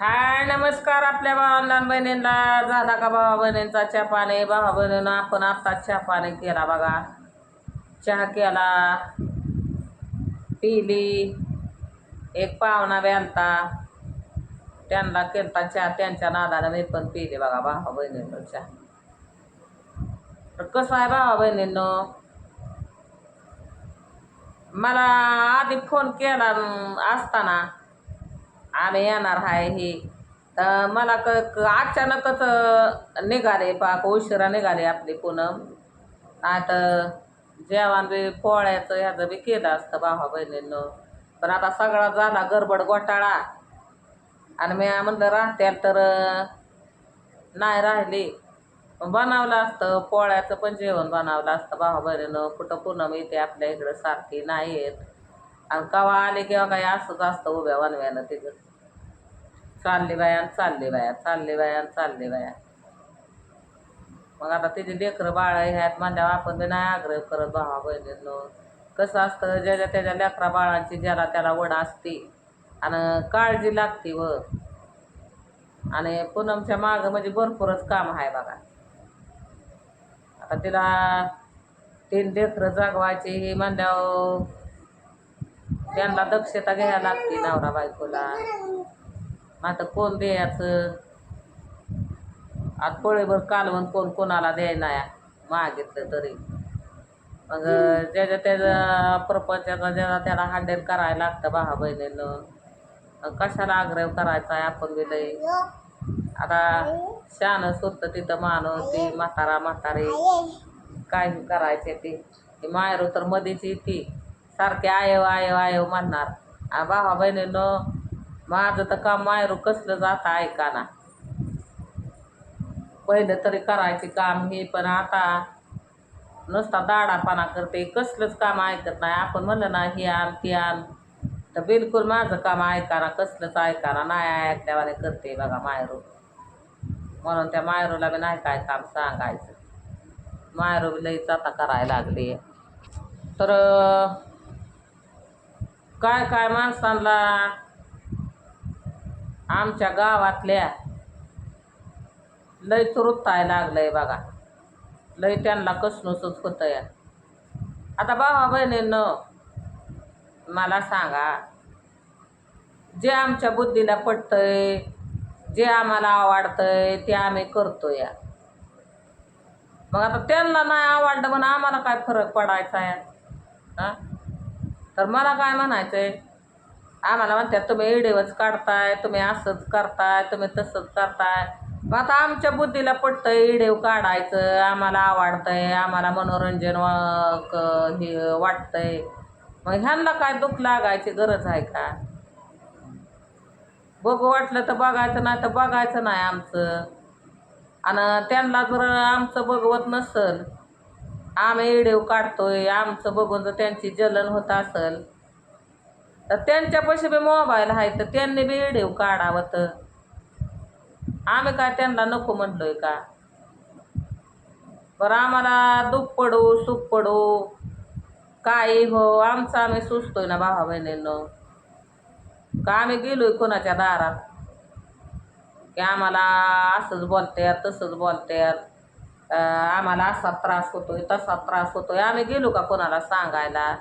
हाय नमस्कार आपल्या लहान बहिणींना. झाला का भावा बहिणींचा चहा पाणी? भावा बहिणीनं आपण आता चहा पाणी केला बघा. चहा केला. पिली. एक पाहुणा व्यालता. त्यांना केलता चहा. त्यांच्या नादानं मी पण पिले बघा भावा बहिणींनो चहा. तर कसं आहे भावा बहिणींनो? मला आधी फोन केला असताना. आम्ही येणार आहे हे. तर मला क अचानकच निघाले पाक उशिरा निघाले आपली पूनम आता जेवण बी पोळ्याचं ह्याचं बी केलं असतं भावा बहिणींनं. पण आता सगळा झाला गडबड घोटाळा. आणि मी म्हणलं राहत्याल तर नाही राहिली. बनवलं असतं पोळ्याचं पण जेवण बनवलं असतं भावा बहिणीनं. कुठं पूनम येते आपल्या इकडं सारखी नाही येत. आणि कवा आले किंवा काही असंच असतं उभ्या वनव्यानं तिथं. चालली बाया चालले चालली बाया चालली बाया चालले चालली बाया. मग आता तिचे लेकरं बाळ ह्यात म्हणल्यावर आपण बी नाही आग्रह करत भावा बहिणींनो. कसं असतं ज्याच्या त्याच्या लेकरा बाळांची ज्याला त्याला वड असते आणि काळजी लागते व. आणि पूनमच्या मागं म्हणजे भरपूरच काम आहे बघा. आता तिला तीन लेकरं जागवायची ही म्हणल्यावर त्यांना दक्षता घ्यायला लागते नवरा बायकोला. आता कोण द्यायचं? आता पोळीभर कालवण कोण कोणाला द्यायला मागितलं तरी. मग ज्याच्या त्याच्या प्रपंचाचा ज्याला त्याला हँडल करायला लागतं भावा बहिणीनं. कशाला आग्रह करायचा आहे आपण बी लई? आता शान सुटतं तिथं माणूस ती म्हातारा म्हातारे काय करायचे ते? ती मायरू तर मध्येच येते. सारखे आयव आयव आयव म्हणणार. आ भावा बहिणीनं माझं तर काम मायरू कसलं जातं ऐका ना. पहिलं तरी करायचे काम हे पण आता नुसता दाडापाना करते कसलंच काम ऐकत नाही. आपण म्हणलं ना हे आण ते आण. तर बिलकुल माझं काम ऐकाना कसलंच ऐकाना नाही ऐकल्यावाने करते बघा मायरू म्हणून त्या मायरूला बी नाही काय काम सांगायचं. मायरू बी लईच आता करायला लागली. तर काय काय माणसांना आमच्या गावातल्या लय लागलं लागलंय बघा. लय त्यांना कसणूसच होतं या आता भावा बहिणीनं मला सांगा जे आमच्या बुद्धीला पटतंय जे आम्हाला आवडतंय ते आम्ही करतो या मग आता त्यांना नाही आवडलं म्हणून आम्हाला काय फरक पडायचा आहे हां? तर मला काय म्हणायचं आहे आम्हाला म्हणतात तुम्ही इडेवच काढताय तुम्ही असंच करताय तुम्ही तसंच करताय. मग आता आमच्या बुद्धीला पटतंय इडेव काढायचं आम्हाला आवडतंय आम्हाला मनोरंजन वा हे वाटतंय. मग ह्यांना काय दुःख लागायची गरज आहे का? बघू वाटलं तर बघायचं नाही तर बघायचं नाही आमचं. आणि त्यांना जर आमचं बघवत नसल आम्ही इडेव काढतोय आमचं बघून जर त्यांची जलन होत असेल तर त्यांच्यापाशी बी मोबाईल आहे तर त्यांनी बी व्हिडिओ काढावं तर. आम्ही काय त्यांना नको म्हटलोय का? बरं आम्हाला दुःख पडू सुख पडू. काही हो आमचं आम्ही सुचतोय ना भावा बहिणींनो. का आम्ही गेलोय कोणाच्या दारात? की आम्हाला असंच बोलतात तसंच बोलतात आम्हाला असा त्रास होतोय तसा त्रास होतोय. आम्ही गेलो का कोणाला सांगायला?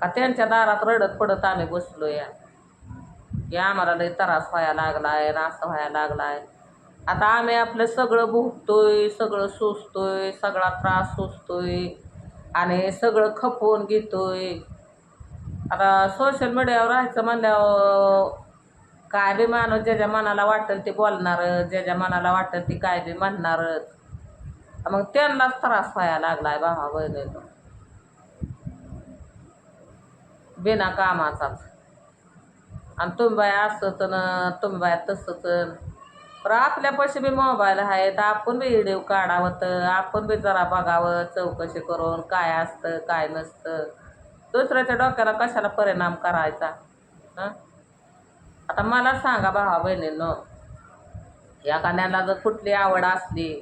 का त्यांच्या दारात रडत पडत आम्ही बसलो या की आम्हाला लई त्रास व्हायला लागला ना असं व्हायला लागला आहे आता आम्ही आपलं सगळं भुगतोय सगळं सोसतोय सगळा त्रास सोसतोय आणि सगळं खपवून घेतोय. आता सोशल मीडियावर राहायचं म्हणल्यावर काय बी माणूस ज्याच्या मनाला वाटेल ते बोलणार ज्याच्या मनाला वाटेल ते काय बी म्हणणारच मग त्यांनाच त्रास व्हायला लागला आहे भावा बहिणीनं बिना कामाचाच आणि तुम्ही बाय असंच न तुम्ही बाय तसंच तर. आपल्यापाशी बी मोबाईल आहे तर आपण बी व्हिडिओ काढावं तर आपण बी जरा बघावं चौकशी करून काय असतं काय नसतं. दुसऱ्याच्या डोक्याला कशाला परिणाम करायचा? हां? आता मला सांगा भावा बहिणींनो एखाद्याला जर कुठली आवड असली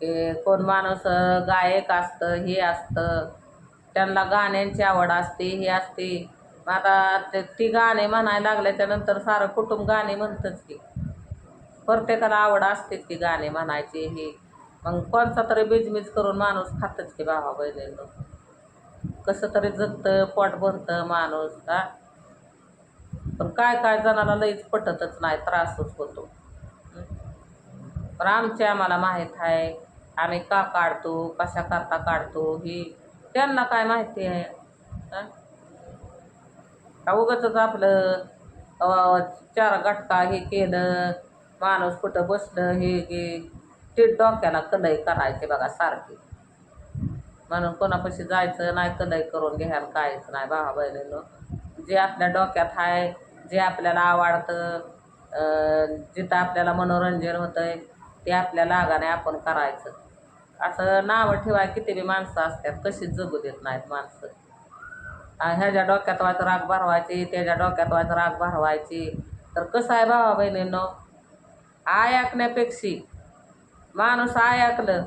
की कोण माणूस गायक असतं हे असतं त्यांना गाण्यांची आवड असते हे असते. मग आता ते ती गाणे म्हणायला लागले त्यानंतर सारं कुटुंब गाणे म्हणतंच की. प्रत्येकाला आवड असते ती गाणे म्हणायची हे. मग कोणचा तरी बिजमीज करून माणूस खातच की भावा बहिणीनं कसं तरी जगतं पोट भरतं माणूस हा. पण काय काय जणाला लईच पटतच नाही त्रासच होतो. पण आमचे आम्हाला माहीत आहे आम्ही का काढतो कशा करता काढतो ही. त्यांना काय माहिती आहे? का उगाचच आपलं चार गटका हे केलं माणूस कुठं बसलं हे गे ते डोक्याला कलई करायचे बघा सारखी. म्हणून कोणापाशी जायचं नाही कलई करून घ्यायला काहीच नाही भावा बहिणीनं जे आपल्या डोक्यात आहे जे आपल्याला आवडतं जिथं आपल्याला मनोरंजन होतंय ते आपल्या लागाने आपण करायचं. असं नावं ठेवाय किती बी माणसं असतात कशीच जगू देत नाहीत माणसं. ह्याच्या डोक्यात व्हायचं राग भरवायची त्याच्या डोक्यात व्हायचं राग भरवायची. तर कसं आहे भावा बहिणींनो? आय ऐकण्यापेक्षा माणूस आय ऐकलं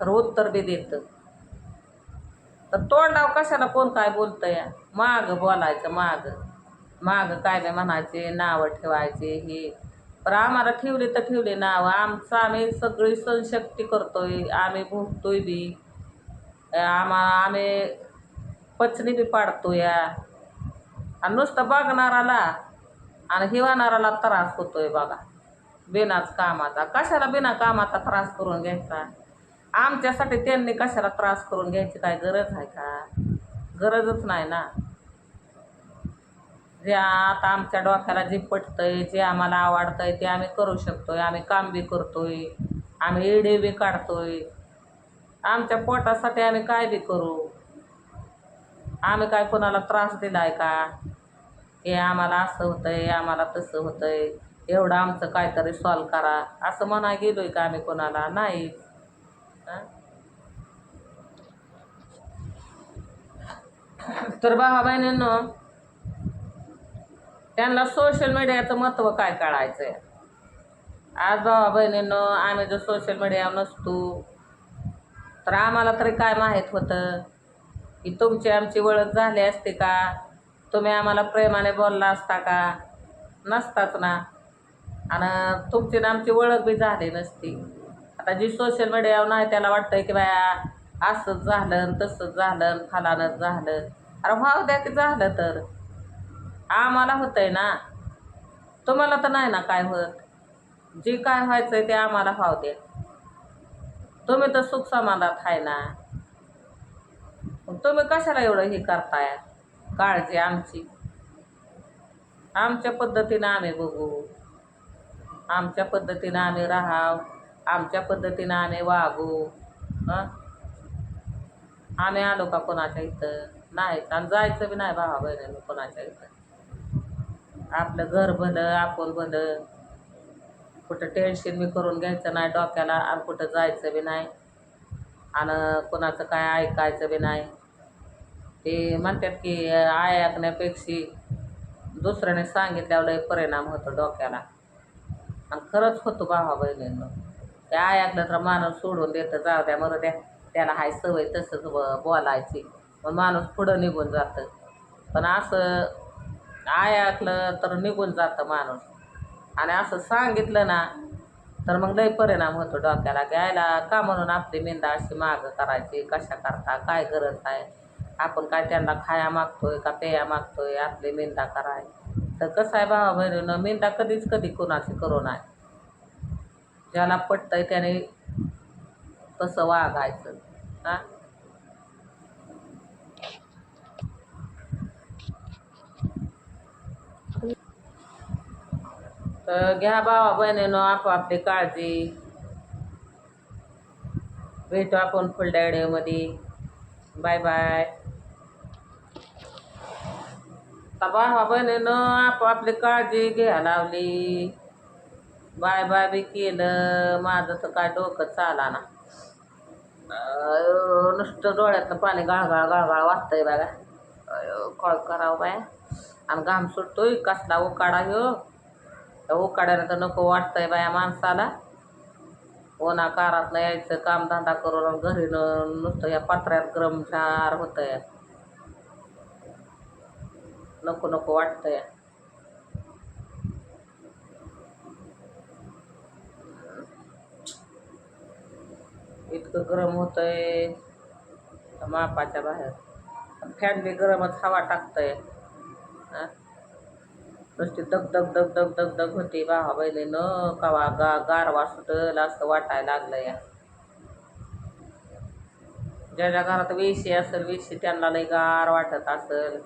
तर उत्तर बी देतं. तर तोंडाव कशाला कोण काय बोलतंय? माग बोलायचं माग. माग काय बी म्हणायचे नावं ठेवायचे हे. पण आम्हाला ठेवले तर ठेवली नावं आमचं आम्ही सगळी सणशक्ती करतोय. आम्ही भोगतोय बी. आम्हा आम्ही पचनी बी पाडतो या आणि नुसतं बघणाराला आणि हिवाणाराला त्रास होतोय बघा. बिनाच कामाचा. कशाला बिना कामाचा त्रास करून घ्यायचा? आमच्यासाठी त्यांनी कशाला त्रास करून घ्यायची काय गरज आहे का? गरजच नाही ना. जे आता आमच्या डोक्याला जे पटतं आहे जे आम्हाला आवडतं आहे ते आम्ही करू शकतो आहे आम्ही काम बी आहे आम्ही एडे बी काढतो आहे आमच्या पोटासाठी आम्ही काय बी करू? आम्ही काय कोणाला त्रास दिला आहे का? हे आम्हाला असं होतं आहे आम्हाला तसं होतं आहे एवढं आमचं काहीतरी सॉल्व करा. असं म्हणा आहे का आम्ही कोणाला? नाही. तर बाबा बहिणींनो त्यांना सोशल मीडियाचं महत्त्व काय कळायचं आहे आज भावा बहिणींनो आम्ही जर सोशल मीडियावर नसतो तर आम्हाला तरी काय माहीत होतं? की तुमची आमची ओळख झाली असते का? तुम्ही आम्हाला प्रेमाने बोलला असता का? नसताच ना. आणि तुमची ना आमची ओळख बी झाली नसती. आता जी सोशल मीडियावर नाही त्याला वाटतंय की बाया असंच झालं तसंच झालं फलानंच झालं. अरे भाव द्या की झालं तर. आम्हाला होतंय ना. तुम्हाला तर नाही ना काय होत. जे काय व्हायचंय ते आम्हाला व्हाव दे. तुम्ही तर सुख समाधात आहे ना. मग तुम्ही कशाला एवढं हे करताय? काळजी आमची. आमच्या पद्धतीनं आम्ही बघू. आमच्या पद्धतीनं आम्ही राहाव. आमच्या पद्धतीनं आम्ही वागू. आम्ही आलो का कोणाच्या इथं? नाही. आणि जायचं बी नाही भावा बहिणीनं कोणाच्या इथं? आपलं घर भलं आपण भलं. कुठं टेन्शन बी करून घ्यायचं नाही डोक्याला आणि कुठं जायचं बी नाही. आणि कोणाचं काय ऐकायचं बी नाही. ते म्हणतात की आय ऐकण्यापेक्षा दुसऱ्याने सांगितल्यावर लय परिणाम होतो डोक्याला. आणि खरंच होतो भावा बहिणींनो. ते आय ऐकलं तर माणूस सोडून देतं जाऊ द्या मग द्या. त्याला हाय सवय तसंच बोलायची. मग माणूस पुढं निघून जातं. पण असं आय ऐकलं तर निघून जातं माणूस. आणि असं सांगितलं ना तर मग लई परिणाम होतो डोक्याला. घ्यायला का म्हणून आपली मेंदा अशी मागं करायची? कशा करता? काय गरज आहे? आपण काय त्यांना खाया मागतोय का पेया मागतोय? आपली मेंदा कराय. तर कसं आहे भावा बहिणीनं मेंदा कधीच कधी कोणाची करू नाही ज्याला पटतंय त्याने तसं वागायचं. हां? तर घ्या भावा बहिणीनं आपापली काळजी. भेटू आपण फुलड्या व्हिडिओमध्ये. Bye bye. तर भावा बहिणीनं आपापली काळजी घ्या लावली. बाय बाय बी केलं. माझं तर काय डोकं चाला ना नुसतं डोळ्यातलं पाणी गाळगाळ गाळगाळ वाचतंय बघा. कॉल करावं बाय. आणि घाम सुटतोय कसला उकाडा हो त्या उकाड्यानं तर नको वाटतंय बाया माणसाला. कोणा कारात यायचं कामधंदा करून घरी न नुसतं या पत्र्यात गरमझार आहे नको नको वाटतंय. इतकं गरम होतंय. मापाच्या बाहेर. फॅन बी गरमच हवा टाकतंय. हां? नुसती दग दग दग दग दग दग होती बाहा न कवा गा गारवा सुटल असं वाटायला लागलं या. ज्या ज्या घरात वेशी असेल वेशी त्यांना लई गार वाटत असेल.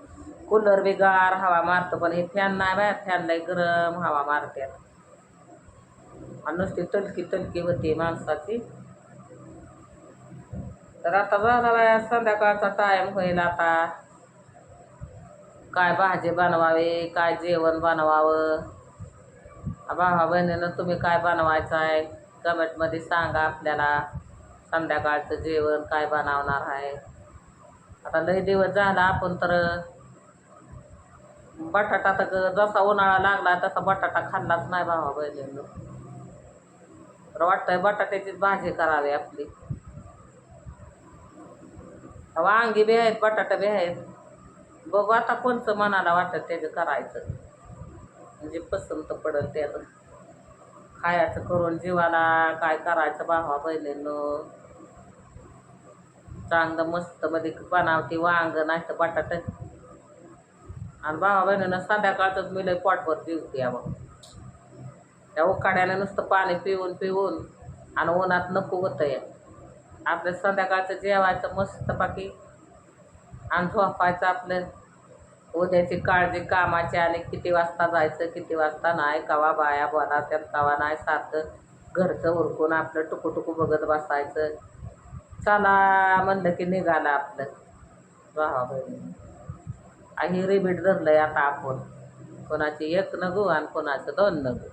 कूलर बी गार हवा मारतं पण हे फॅन नाही बाय फॅन लई गरम हवा मारते आणि नुसती तलकी तलकी होती माणसाची. तर आता झाला बाया संध्याकाळचा टाइम होईल आता. काय भाजी बनवावी काय जेवण बनवावं? भावा बहिणीनं तुम्ही काय बनवायचं आहे कमेंटमध्ये सांगा आपल्याला. संध्याकाळचं जेवण काय बनवणार आहे? आता लई दिवस झाला आपण तर बटाटा तर जसा उन्हाळा लागला तसा बटाटा खाल्लाच नाही भावा बहिणीनं. तर वाटतंय बटाट्याचीच भाजी करावी आपली. वांगी बी आहेत बटाटा बी आहेत. बघू आता कोणतं मनाला वाटत त्याचं करायचं. म्हणजे पसंत पडेल त्याचं खायचं करून जीवाला काय करायचं भावा बहिणीनं. चांगलं मस्त मध्ये बनावते वांग नाही तर बटाट. आणि भावा बहिणीनं संध्याकाळचंच मी लय पोटभर जेवते या मग त्या उकाड्यानं नुसतं पाणी पिऊन पिऊन आणि उन्हात नको होतं या आपलं संध्याकाळचं जेवायचं मस्त बाकी आणि झोपायचं आपलं. उद्याची काळजी कामाची आणि किती वाजता जायचं किती वाजता नाही कवा बाया बोला त्यात कवा नाही सारखं घरचं उरकून आपलं टुकू टुकू बघत बसायचं. चला म्हणलं की निघालं आपलं. वाहा बहिणी आणि रिबीट धरलंय आता आपण. कोणाची एक नगू आणि कोणाचं दोन नगू.